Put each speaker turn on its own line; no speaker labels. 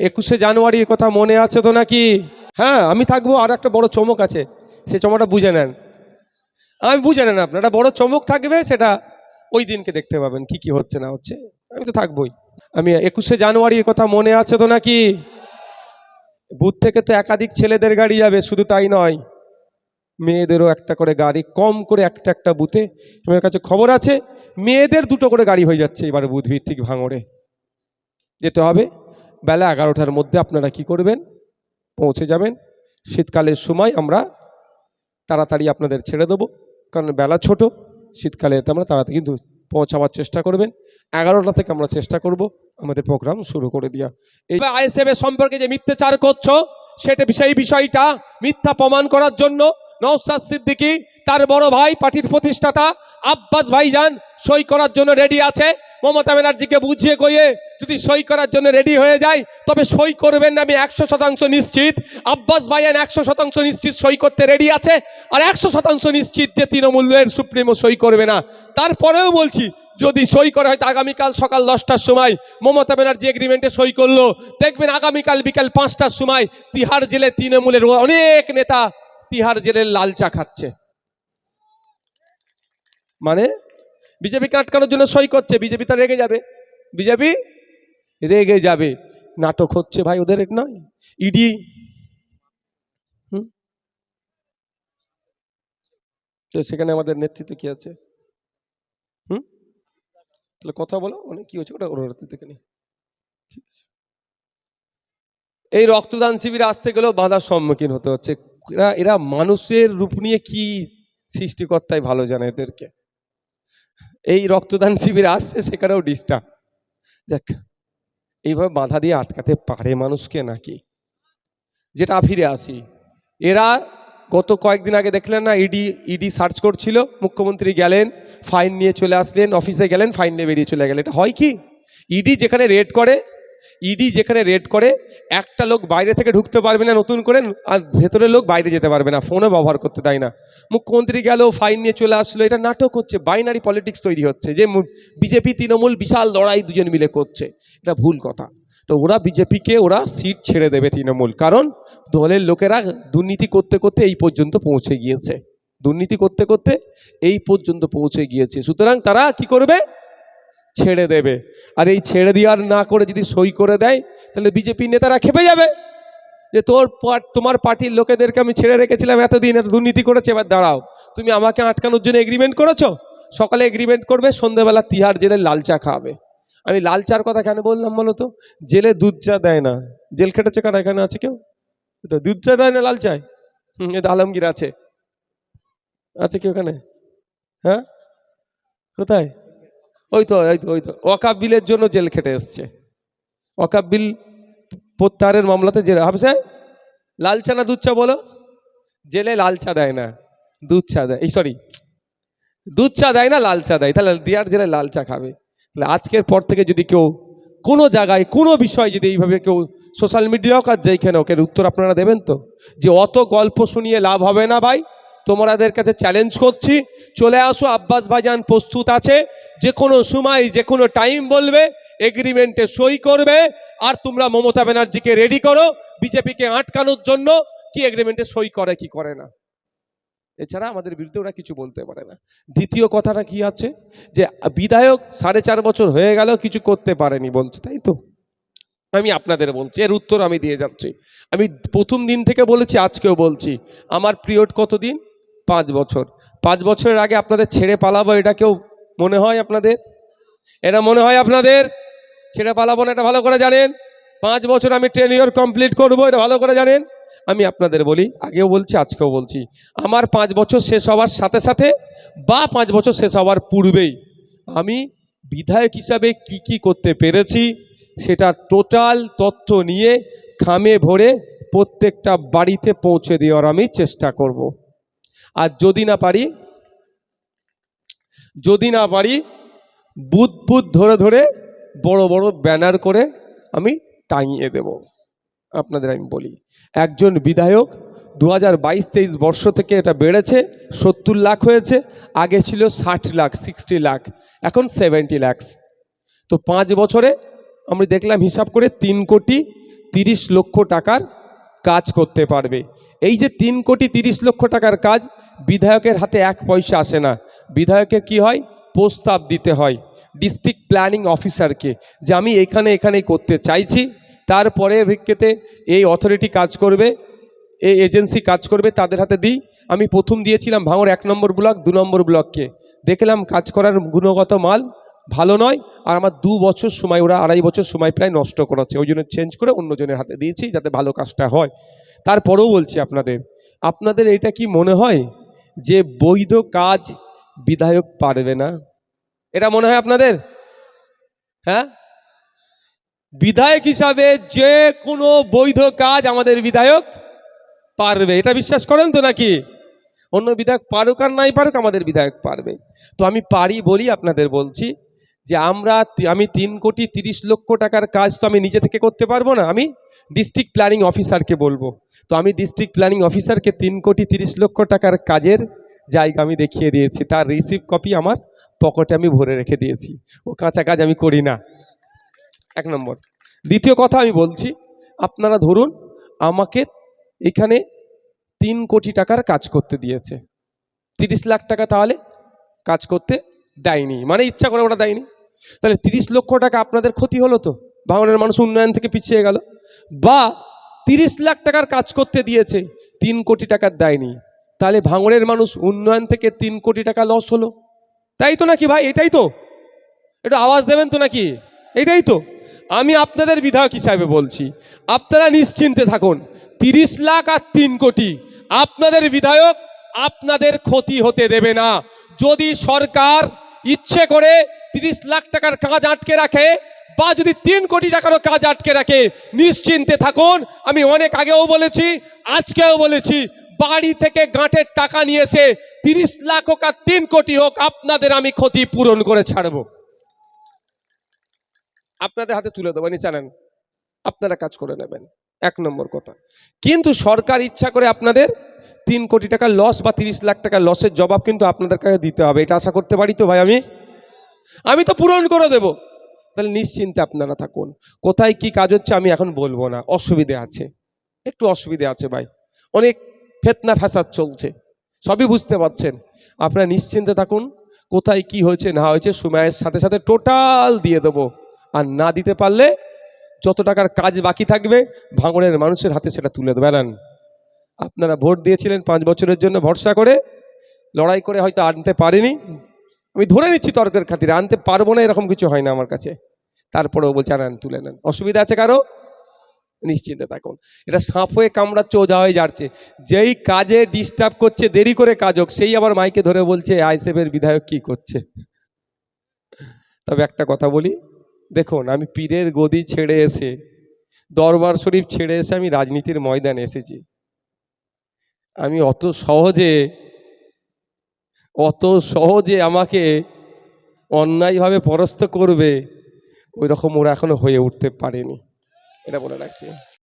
একুশে জানুয়ারি কথা মনে আছে তো নাকি? হ্যাঁ আমি থাকব আর একটা বড় চমক আছে। সেই চমকটা বুঝে নেন। আমি বুঝে নেন আপনার, একটা বড় চমক থাকবে সেটা ওই দিনকে দেখতে পাবেন, কি কি হচ্ছে না হচ্ছে। আমি তো থাকবোই। আমি একুশে জানুয়ারি কথা মনে আছে তো নাকি? বুথ থেকে তো একাধিক ছেলেদের গাড়ি যাবে, শুধু তাই নয়। মেয়েদেরও একটা করে গাড়ি, কম করে একটা একটা বুথে। আমার কাছে খবর আছে? মেয়েদের দুটো করে গাড়ি হয়ে যাচ্ছে এবার বুথ ভিত্তিক ভাঙড়ে। যেতে হবে। বেলা এগারোটার মধ্যে আপনারা কি করবেন? পৌঁছে যাবেন। শীতকালের সময় আমরা তাড়াতাড়ি আপনাদের ছেড়ে দেবো। কারণ বেলা ছোট, শীতকালে আমরা তাড়াতাড়ি কিন্তু পৌঁছাবার চেষ্টা করবেন। এগারোটা থেকে আমরা চেষ্টা করব আমাদের প্রোগ্রাম শুরু করে দেওয়া এই আইএসএফ সম্পর্কে যে মিথ্যাচার করছ, সেটা সেই বিষয়টা মিথ্যা প্রমাণ করার জন্য নওসাদ সিদ্দিকী, তার বড় ভাই, পার্টির প্রতিষ্ঠাতা আব্বাস ভাইজান সই করার জন্য রেডি আছে। মমতা ব্যানার্জিকে বুঝিয়ে কইয়ে যদি সই করার জন্য রেডি হয়ে যায়, তবে সই করবেন না, আমি একশো শতাংশ নিশ্চিত। আব্বাস ভাইয়ান একশো শতাংশ নিশ্চিত সই করতে রেডি আছে, আর একশো শতাংশ নিশ্চিত যে তৃণমূলের সুপ্রিমো সই করবে না। তারপরেও বলছি, যদি সই করা হয়, তো আগামীকাল সকাল দশটার সময় মমতা ব্যানার্জি এগ্রিমেন্টে সই করল। দেখবেন আগামীকাল বিকাল পাঁচটার সময় তিহার জেলে তৃণমূলের অনেক নেতা তিহার জেলের লাল চা খাচ্ছে। মানে? বিজেপিকে আটকানোর জন্য সই করছে, বিজেপি তো রেগে যাবে। বিজেপি রেগে যাবে। নাটক হচ্ছে ভাই ওদের নয়। ইডি। তো সেখানে আমাদের নেতৃত্ব কি আছে? হুম? তাহলে কথা বলো মানে কি হচ্ছে ওটা? ওর ঠিক আছে। এই রক্তদান শিবিরে আসতে গেলেও বাধার সম্মুখীন হতে হচ্ছে। এরা এরা মানুষের রূপ নিয়ে কি সৃষ্টিকর্তাই ভালো জানে এদেরকে? এই রক্তদান শিবিরে আসছে, সেখানেও ডিস্টার্ব যাক। এইভাবে বাধা দিয়ে আটকাতে পারে মানুষকে নাকি? যেটা ফিরে আসি। এরা গত কয়েকদিন আগে দেখলেন না, ইডি ইডি সার্চ করছিল, মুখ্যমন্ত্রী গেলেন, ফাইন নিয়ে চলে আসলেন, অফিসে গেলেন, ফাইন নিয়ে বেরিয়ে চলে গেলেন। এটা হয় কি? ইডি যেখানে রেড করে ইডি যেখানে রেড করে, একটা লোক বাইরে থেকে ঢুকতে পারবে না নতুন করে, আর ভেতরের লোক বাইরে যেতে পারবে না ফোনও ব্যবহার করতে দেয় না। মুখ্যমন্ত্রী গেল ফাইন নিয়ে চলে আসলো, এটা নাটক হচ্ছে বাইনারি পলিটিক্স তৈরি হচ্ছে, যে বিজেপি তৃণমূল বিশাল লড়াই দুজন মিলে করছে, এটা ভুল কথা। তো ওরা বিজেপিকে ওরা সিট ছেড়ে দেবে তৃণমূল, কারণ দলের লোকেরা দুর্নীতি করতে করতে এই পর্যন্ত পৌঁছে গিয়েছে। দুর্নীতি করতে করতে এই পর্যন্ত পৌঁছে গিয়েছে। সুতরাং তারা কি করবে? ছেড়ে দেবে। আর এই ছেড়ে দেওয়ার না করে যদি সই করে দেয়, তাহলে বিজেপি নেতারা খেপে যাবে। যে তোর তোমার পার্টির লোকেদেরকে আমি ছেড়ে রেখেছিলাম, এতদিন এত দুর্নীতি করেছে, এবার দাঁড়াও। তুমি আমাকে আটকানোর জন্য এগ্রিমেন্ট করেছ? সকালে এগ্রিমেন্ট করবে, সন্ধ্যেবেলা তিহার জেলে লাল চা খাওয়াবে আমি লাল চার কথা কেন বললাম বলো তো? জেলে দুধ চা দেয় না। জেল খেটেছে কারা? এখানে আছে কেউ? তো দুধ চা দেয় না লাল চায়? হুম এটা আলমগীর আছে। আছে কি ওখানে হ্যাঁ? কোথায়? ওই তো ওই তো ওই তো। ওয়াকাব বিলের জন্য জেল খেটে এসছে। ওয়াকাব বিল প্রত্যাহারের মামলাতে জেল হাফসে লাল চা না দুধ চা বলো? জেলে লাল চা দেয় না দুধ চা দেয়। এই সরি দুধ চা দেয় না লাল চা দেয়। তাহলে দিয়ার জেলে লাল চা খাবে। তাহলে আজকের পর থেকে যদি কেউ কোনো জায়গায়, কোনো বিষয় যদি এইভাবে কেউ সোশ্যাল মিডিয়া হোক আর যেইখানে হোক উত্তর আপনারা দেবেন তো? যে অত গল্প শুনিয়ে লাভ হবে না ভাই। তোমাদের কাছে চ্যালেঞ্জ করছি। চলে আসো আব্বাস ভাইজান প্রস্তুত আছে। যে কোনো সময় যে কোনো টাইম বলবে এগ্রিমেন্টে সই করবে। আর তোমরা মমতা ব্যানার্জিকে রেডি করো, বিজেপিকে আটকানোর জন্য। কি এগ্রিমেন্টে সই করে, কি করে না? এছাড়া আমাদের বিরুদ্ধে ওরা কিছু বলতে পারে না। দ্বিতীয় কথাটা কি আছে? যে বিধায়ক সাড়ে চার বছর হয়ে গেল কিছু করতে পারেনি বলছে, তাই তো? আমি আপনাদের বলছি, এর উত্তর আমি দিয়ে যাচ্ছি। আমি প্রথম দিন থেকে বলেছি, আজকেও বলছি। আমার পিরিয়ড কতদিন? পাঁচ বছর। পাঁচ বছরের আগে আপনাদের ছেড়ে পালাবো এটা কেউ মনে হয় আপনাদের? এটা মনে হয় আপনাদের? ছেড়ে পালাবো না, এটা ভালো করে জানেন? পাঁচ বছর আমি টেন ইয়ার কমপ্লিট করব, এটা ভালো করে জানেন? আমি আপনাদের বলি, আগেও বলছি, আজকেও বলছি, আমার পাঁচ বছর শেষ হওয়ার সাথে সাথে বা পাঁচ বছর শেষ হওয়ার পূর্বেই আমি বিধায়ক হিসাবে কি কি করতে পেরেছি সেটা টোটাল তথ্য নিয়ে খামে ভরে প্রত্যেকটা বাড়িতে পৌঁছে দেওয়ার আমি চেষ্টা করব। আর যদি না পারি, যদি না পারি, বুধ বুধ ধরে ধরে বড় বড় ব্যানার করে আমি টাঙিয়ে দেব। আপনাদের আমি বলি, একজন বিধায়ক দু হাজার বাইশ তেইশ বর্ষ থেকে এটা বেড়েছে, সত্তর লাখ হয়েছে, আগে ছিল ষাট লাখ, সিক্সটি লাখ, এখন সেভেন্টি লাখস তো পাঁচ বছরে আমি দেখলাম হিসাব করে তিন কোটি তিরিশ লক্ষ টাকার কাজ করতে পারবে। এই যে তিন কোটি তিরিশ লক্ষ টাকার কাজ, বিধায়কের হাতে এক পয়সা আসে না। বিধায়কের কি হয়? প্রস্তাব দিতে হয় ডিস্ট্রিক্ট প্ল্যানিং অফিসারকে যে আমি এখানে এখানে করতে চাইছি। তারপরে ভিক্ষেতে এই অথরিটি কাজ করবে, এই এজেন্সি কাজ করবে, তাদের হাতে দিই। আমি প্রথম দিয়েছিলাম ভাঙর এক নম্বর ব্লক, দু নম্বর ব্লককে। দেখলাম কাজ করার গুণগত মাল ভালো নয়, আর আমার দু বছর সময়, ওরা আড়াই বছর সময় প্রায় নষ্ট করেছে ওই জন্য চেঞ্জ করে অন্যজনের হাতে দিয়েছি যাতে ভালো কাজটা হয়। তারপরেও বলছি আপনাদের আপনাদের এটা কি মনে হয় যে বৈধ কাজ বিধায়ক পারবে না? এটা মনে হয় আপনাদের? হ্যাঁ? বিধায়ক হিসাবে যে কোনো বৈধ কাজ আমাদের বিধায়ক পারবে। এটা বিশ্বাস করেন তো নাকি? অন্য বিধায়ক পারুক আর নাই পারুক, আমাদের বিধায়ক পারবে। তো আমি পারি বলি আপনাদের বলছি যে আমরা আমি তিন কোটি তিরিশ লক্ষ টাকার কাজ তো আমি নিজে থেকে করতে পারব না। আমি ডিস্ট্রিক্ট প্ল্যানিং অফিসারকে বলব। তো আমি ডিস্ট্রিক্ট প্ল্যানিং অফিসারকে তিন কোটি তিরিশ লক্ষ টাকার কাজের জায়গা আমি দেখিয়ে দিয়েছি। তার রিসিভ কপি আমার পকেটে আমি ভরে রেখে দিয়েছি। ও কাঁচা কাজ আমি করি না। এক নম্বর। দ্বিতীয় কথা আমি বলছি, আপনারা ধরুন আমাকে এখানে তিন কোটি টাকার কাজ করতে দিয়েছে। তিরিশ লাখ টাকা তাহলে কাজ করতে দেয়নি। মানে ইচ্ছা করে ওরা দেয়নি। তাহলে তিরিশ লক্ষ টাকা আপনাদের ক্ষতি হলো তো? ভাঙনের মানুষ উন্নয়ন থেকে পিছিয়ে গেল। বা তিরিশ লাখ টাকার কাজ করতে দিয়েছে, তিন কোটি টাকার দেয়নি। তাহলে ভাঙনের মানুষ উন্নয়ন থেকে তিন কোটি টাকা লস হলো। তাই তো নাকি ভাই? এটাই তো। একটু আওয়াজ দেবেন তো নাকি? এটাই তো। আমি আপনাদের বিধায়ক হিসাবে বলছি, আপনারা নিশ্চিন্তে থাকুন। তিরিশ লাখ আর তিন কোটি, আপনাদের বিধায়ক আপনাদের ক্ষতি হতে দেবে না। যদি সরকার ইচ্ছে করে তিরিশ লাখ টাকার কাজ আটকে রাখে বা যদি তিন কোটি টাকারও কাজ আটকে রাখে, নিশ্চিন্তে থাকুন। আমি অনেক আগেও বলেছি, আজকেও বলেছি, বাড়ি থেকে গাঁটের টাকা নিয়ে এসে তিরিশ লাখ হোক আর তিন কোটি হোক, আপনাদের আমি ক্ষতি পূরণ করে ছাড়বো। আপনাদের হাতে তুলে দেবো, নিচে নেন আপনারা কাজ করে নেবেন। এক নম্বর কথা। কিন্তু সরকার ইচ্ছা করে আপনাদের তিন কোটি টাকার লস বা তিরিশ লাখ টাকার লসের জবাব কিন্তু আপনাদের কাছে দিতে হবে। এটা আশা করতে পারি তো ভাই আমি? আমি তো পূরণ করে দেব। তাহলে নিশ্চিন্তে আপনারা থাকুন। কোথায় কি কাজ হচ্ছে আমি এখন বলব না। অসুবিধে আছে। একটু অসুবিধে আছে ভাই। অনেক ফেতনা ফ্যাসাদ চলছে। সবই বুঝতে পারছেন। আপনারা নিশ্চিন্তে থাকুন। কোথায় কি হয়েছে, না হয়েছে সময়ের সাথে সাথে টোটাল দিয়ে দেবো। আর না দিতে পারলে যত টাকার কাজ বাকি থাকবে, ভাঙড়ের মানুষের হাতে সেটা তুলে দেবেন আপনারা ভোট দিয়েছিলেন পাঁচ বছরের জন্য ভরসা করে। লড়াই করে হয়তো আনতে পারিনি। আমি ধরে নিচ্ছি তর্কের খাতিরে, আনতে পারব না, এরকম কিছু হয় না আমার কাছে। তারপরেও বলছে, আর আন তুলে নেন। অসুবিধা আছে কারও? নিশ্চিন্তে থাকুন। এটা সাপ হয়ে কামড়াচ্ছে ওজা হয়ে যাচ্ছে। যেই কাজে ডিস্টার্ব করছে, দেরি করে কাজ হোক, সেই আবার মাইকে ধরে বলছে আইসেফের বিধায়ক কি করছে? তবে একটা কথা বলি, দেখুন, আমি পীরের গদি ছেড়ে এসে, দরবার শরীফ ছেড়ে এসে আমি রাজনীতির ময়দানে এসেছি। আমি অত সহজে অত সহজে আমাকে অন্যায়ভাবে পরাস্ত করবে ওই রকম ওরা এখনও হয়ে উঠতে পারেনি। এটা বলে রাখছি।